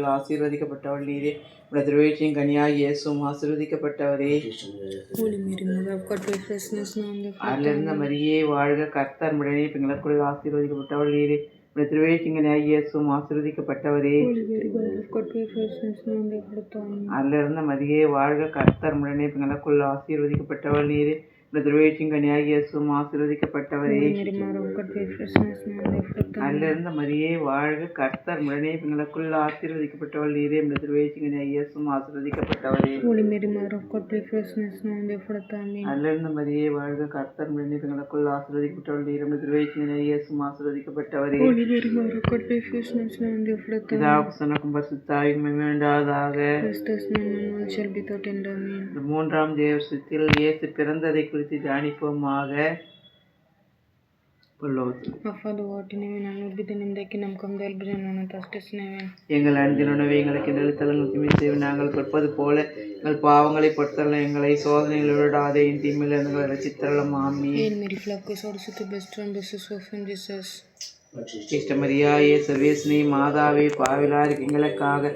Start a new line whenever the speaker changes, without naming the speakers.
ஆசீர்வதிக்கப்பட்டவள் நீரே. உடைய திருவேற்றின் கனியா இயேசும் ஆசீர்வதிக்கப்பட்டவரே. அதிலிருந்த மரியே வாழ்க கர்த்தர் முடனே பெண்களுக்குள் ஆசீர்வதிக்கப்பட்டவள் நீரே. உடைய திருவேற்றின் கனியா இயேசும் ஆசீர்வதிக்கப்பட்டவரே. அதிலிருந்த மரியே வாழ்க கர்த்தர் முடனே பெண்களுக்குள் ஆசீர்வதிக்கப்பட்டவள் நீரே.
Hour of Amen.
அருளிருந்த மரியே வாழ்க. கர்த்தர் முடனே பெண்களுக்குள் ஆசீர்வதிக்கப்பட்டவள் நீரே. கனியாய் இயேசுவும் ஆசீர்வதிக்கப்பட்டவரே. அருளிருந்த மரியே வாழ்க. கர்த்தர் முடனே பெண்களுக்குள் ஆசீர்வதிக்கப்பட்டவள் நீரே. கனியாய் இயேசுவும் ஆசீர்வதிக்கப்பட்டவரே. இந்த மூன்றாம் தேவசத்தில் இயேசு பிறந்ததை குறித்து தியானிப்போமாக. எங்கள் அன்பின் உணவை எங்களுக்கு நூற்றி செய்து நாங்கள் கொடுப்பது போல எங்கள் பாவங்களை பொறுத்தல்ல எங்களை சோதனையில் விடாதே என் தீமையில் எங்களை ரசித்தரலாம் ஆமி சர்வேஸ்னி மாதாவே பாவிலாருக்கு எங்களுக்காக